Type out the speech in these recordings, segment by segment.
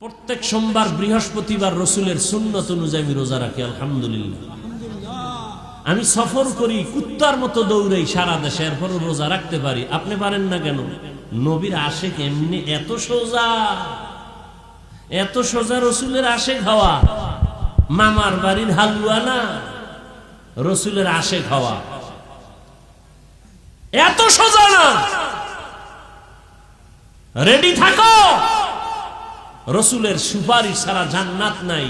প্রত্যেক সোমবার বৃহস্পতিবার রসুলের সুন্নত অনুযায়ী আমি রোজা রাখি আলহামদুলিল্লাহ। আমি সফর করি কুত্তার মতো দৌড়াই সারা দেশে এরপরও রোজা রাখতে পারি। আপনি পারেন না কেন? নবীর আশেক এমনি এত সোজা এত সোজা রসুলের আশেক হওয়া। মামার বাড়ির হালুয়া না রসুলের আশেক হওয়া। এত সোজা না। রেডি থাকো। রসুলের সুপারিশ ছাড়া জান্নাত নাই।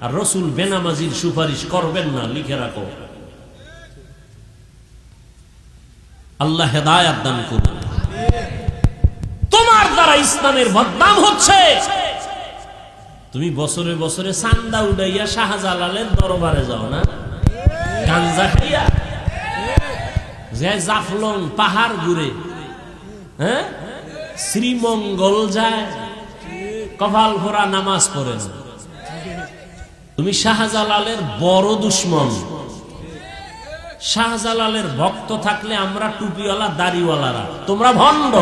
আর রসুল বেনামাজির সুপারিশ করবেন না, লিখে রাখো। আল্লাহ হেদায়াত দান করুন। তোমার দ্বারা ইসলামের বদনাম হচ্ছে। তুমি বছরে বছরে চান্দা উড়াইয়া শাহজালালের দরবারে যাও না? গাঞ্জা খাইয়া? যে জাফলং পাহাড় ঘুরে হ্যাঁ? শ্রীমঙ্গল যায়। কপাল ভরা নামাজ পড়েন তুমি শাহজালালের বড় দুশ্মন। শাহজালালের ভক্ত থাকলে আমরা টুপিওয়ালা, দাড়িওয়ালারা। তোমরা ভণ্ড।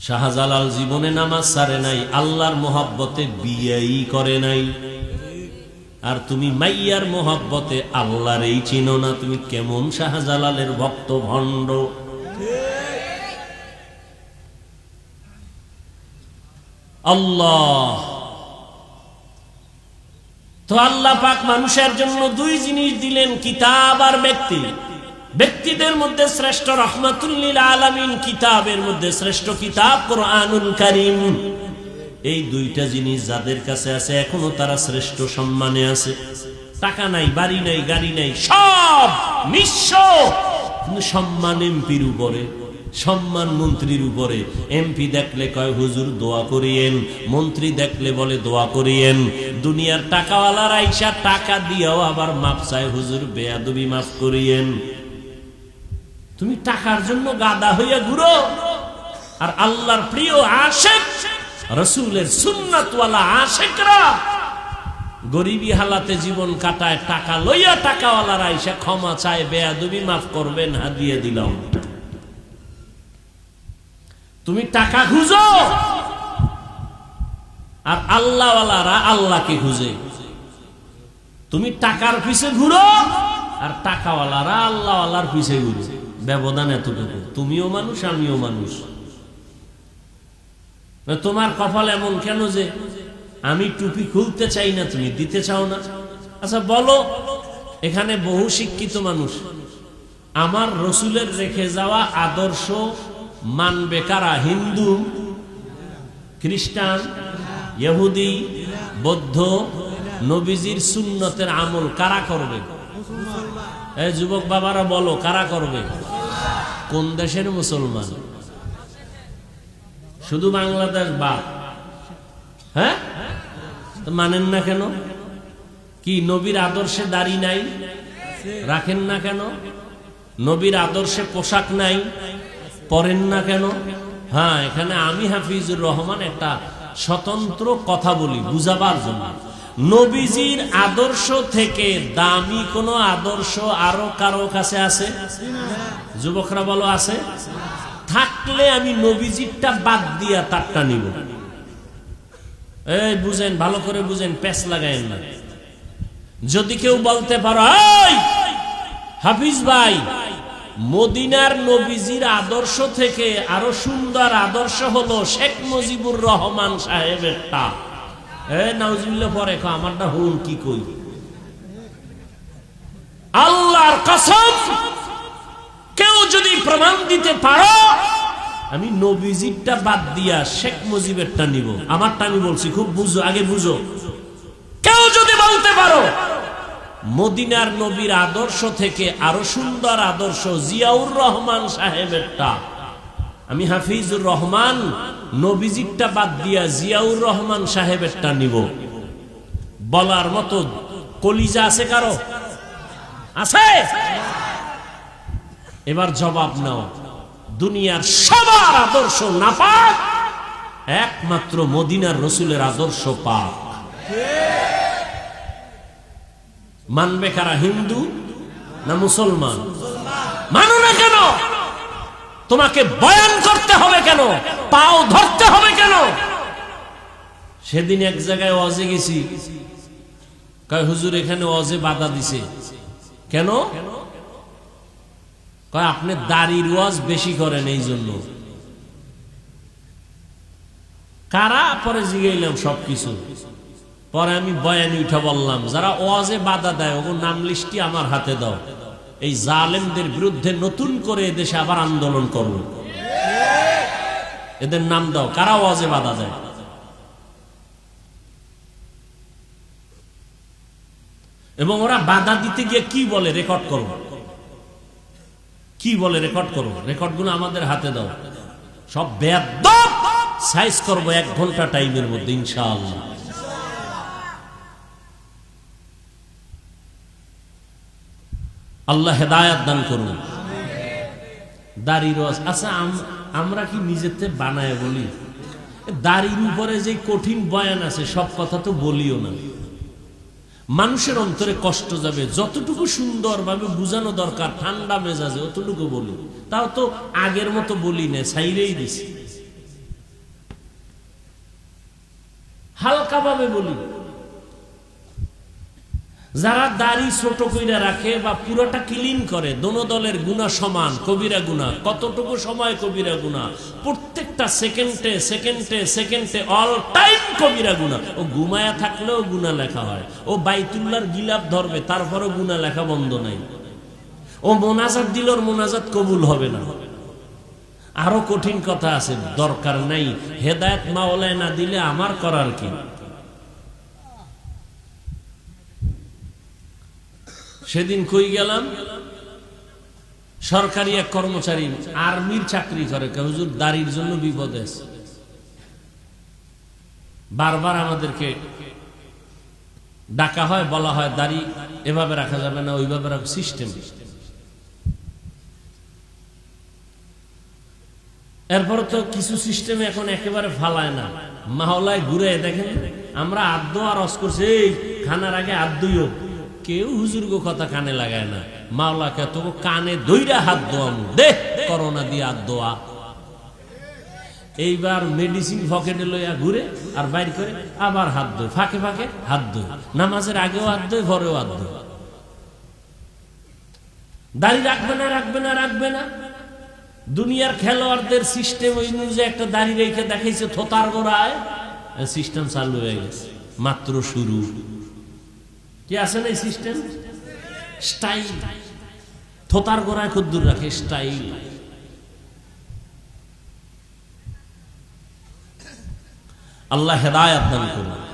শাহজালাল জীবনে নামাজ সারে নাই, আল্লাহর মোহাব্বতে বিয়েই করে নাই। আর তুমি মাইয়ার মোহাব্বতে আল্লাহর এই চিনো না। তুমি কেমন শাহজালালের ভক্ত, ভণ্ড? আল্লাহ। তো আল্লাহ পাক মানুষের জন্য দুই জিনিস দিলেন, কিতাব আর ব্যক্তি। ব্যক্তিদের মধ্যে শ্রেষ্ঠ রহমাতুল্লিল আলামিন, কিতাবের মধ্যে শ্রেষ্ঠ কিতাব কোরআনুল কারিম। এই দুইটা জিনিস যাদের কাছে আছে, এখনও তারা শ্রেষ্ঠ সম্মানে আছে। টাকা নাই, বাড়ি নাই, গাড়ি নাই, সব নিঃস্ব। সম্মান এমপির উপরে। সম্মান মন্ত্রীর উপরে। এমপি দেখলে কয়, হুজুর, দোয়া করিয়েন। মন্ত্রী দেখলে বলে, দোয়া করিয়েন। দুনিয়ার টাকাওয়ালার আইসা টাকা দিয়েও আবার মাপ চায়, হুজুর, বেয়াদবি মাফ করিয়েন। তুমি টাকার জন্য গাদা হইয়া ঘুরো। আর আল্লাহর প্রিয় আশেক, রসুলের সুন্নাতওয়ালা আশেকরা গরিবী হালাতে জীবন কাটায়, টাকা লইয়া টাকাওয়ালারা আইসা ক্ষমা চায়, বেয়াদবি মাফ করবেন, হাদিয়ে দিলাম। তুমি টাকা খুঁজো। আর আল্লাহওয়ালারা আল্লাহকে খুঁজে। তুমি টাকার পিছে ঘুরো, আর টাকাওয়ালারা আল্লাহওয়ালার পিছে ঘুরো। ব্যবধান এতটুকু। তুমিও মানুষ, আমিও মানুষ। তোমার কপাল এমন কেন যে আমি টুপি খুলতে চাই না, তুমি দিতে চাও না? আচ্ছা বলো, এখানে বহু শিক্ষিত মানুষ। আমার রসুলের রেখে যাওয়া আদর্শ মানবে কারা? হিন্দু, খ্রিস্টান, ইহুদি, বৌদ্ধ, নবীজির সুন্নতের আমল কারা করবে? এই যুবক বাবারা বলো, কারা করবে? কোন দেশের মুসলমান? শুধু বাংলাদেশ বা হ্যাঁ? মানেন না কেন? কি নবীর আদর্শে দাড়ি নাই? রাখেন না কেন? নবীর আদর্শে পোশাক নাই? পরেন না কেন? হ্যাঁ এখানে আমি হাফিজুর রহমান একটা স্বতন্ত্র কথা বলি, বুঝাবার জন্য। নবীজির আদর্শ থেকে দামি কোনো আদর্শ আরও কারও কাছে আছে? যুবকরা বলো, আছে? থাকলে আমি নবীজিরটা বাদ দিয়া তারটা নিব। এই, বুঝেন, ভালো করে বুঝেন প্যাস লাগায়েন না। যদি কেউ বলতে পারো হাফিজ ভাই মদিনার নবীজির আদর্শ থেকে আরও সুন্দর আদর্শ হলো শেখ মুজিবুর রহমান সাহেবেরটা এ নাউজুল্লাহ পরে আমারটা হুন কি কই? আল্লাহর কসম, কেউ যদি প্রমাণ দিতে পারো, আমি নবীজিরটা বাদ দিয়া শেখ মুজিবেরটা নিব। আমারটা আমি বলছি, খুব বুঝো, আগে বুঝো। কেউ যদি বলতে পারো মদিনার নবীর আদর্শ থেকে আরও সুন্দর আদর্শ জিয়াউর রহমান সাহেবেরটা। আমি হাফিজুর রহমান, নবীজিরটা বাদ দিয়া জিয়াউর রহমান সাহেবেরটা নিব। বলার মতো কলিজা আছে কারও? আছে? এবার জবাব নাও। দুনিয়ার সবার আদর্শ না পাক একমাত্র মদিনার রসুলের আদর্শ পাক। মানবে কারা, হিন্দু না মুসলমান? মানো না কেন? তোমাকে বয়ান করতে হবে কেন? পাও ধরতে হবে কেন? সেদিন এক জায়গায় অজে গেছি। কয়, হুজুর, এখানে অজে বাধা দিছে। কেন? কয়, আপনি দাড়ির ওয়াজ বেশি করেন এই জন্য। কারা? পরে জিগাইলাম সবকিছু। পরে আমি বয়ানি উঠে বললাম, যারা ওয়াজে বাধা দেয় ওগুলো নাম লিস্টি আমার হাতে দাও। এই জালেমদের বিরুদ্ধে নতুন করে এদেশে আবার আন্দোলন করব। এদের নাম দাও, কারা ওয়াজে বাধা দেয়? এবং ওরা বাধা দিতে গিয়ে কি বলে? রেকর্ড করো কি বলে? রেকর্ড করো রেকর্ডগুলো আমাদের হাতে দাও। সব বেদ সাইজ করব এক ঘণ্টা টাইমের মধ্যে, ইনশাআল্লাহ। আল্লাহ হেদায়াত দান করুন। দাড়ি রস। আচ্ছা আমরা কি নিজেতে বানায় বলি? দাড়ির উপরে যে কঠিন বয়ান আছে, সব কথা তো বলিও না। মানুষের অন্তরে কষ্ট যাবে। যতটুকু সুন্দরভাবে বুঝানো দরকার, ঠান্ডা মেজাজে অতটুকু বলি। তাও তো আগের মতো বলি না সাইরেই দিছি। হালকাভাবে বলি। যারা দাড়ি ছোট কইরা রাখে বা পুরোটা ক্লিন করে, দোনো দলের গুণা সমান, কবিরা গুণা। কতটুকু সময় কবিরা গুণা? প্রত্যেকটা সেকেন্ডে সেকেন্ডে সেকেন্ডে অল টাইম কবিরা গুণা। ও ঘুমায়া থাকলেও গুণা লেখা হয়। ও বাইতুল্লার গিলাপ ধরবে, তারপরও গুণা লেখা বন্ধ নাই। ও মোনাজাত দিল মোনাজাত কবুল হবে না। আরও কঠিন কথা আছে, দরকার নাই। হেদায়ত মাওলায় না দিলে আমার করার কি? সেদিন কই গেলাম? সরকারি এক কর্মচারী, আর্মির চাকরি করে। হুজুর, দাড়ির জন্য বিপদ আছে। বারবার আমাদেরকে ডাকা হয়, বলা হয়, দাড়ি এভাবে রাখা যাবে না, ওইভাবে রাখা সিস্টেম এরপর তো কিছু সিস্টেম এখন একেবারে ফালায় না। মাহলায় ঘুরে দেখেন, আমরা আদ্য আর অস করছি, এই, খানার আগে আদ্যইও কেউ হুজুর্গ কথা কানে লাগায় না। মাওলাকে তবু কানে দইরা হাত দোয়ামু। দে, করোনা দিয়ে হাত দোয়া। এইবার মেডিসিন পকেটে লইয়া ঘুরে আর বাইর করে আবার হাত দই ফাঁকে ফাঁকে হাত দই নামাজের আগেও হাত দই ঘরেও হাত দই দাড়ি রাখবে না রাখবে না রাখবে না। দুনিয়ার খেলোয়াড়দের সিস্টেম ওই অনুযায়ী একটা দাড়ি রেখে দেখাইছে থোতার গোড়ায়। সিস্টেম চালু হয়ে গেছে। মাত্র শুরু। কি আছে না এই সিস্টেম স্টাইল থোতার গোড়ায় খুদ্দুর রাখে স্টাইল আল্লাহ হেদায়াত দান করুন।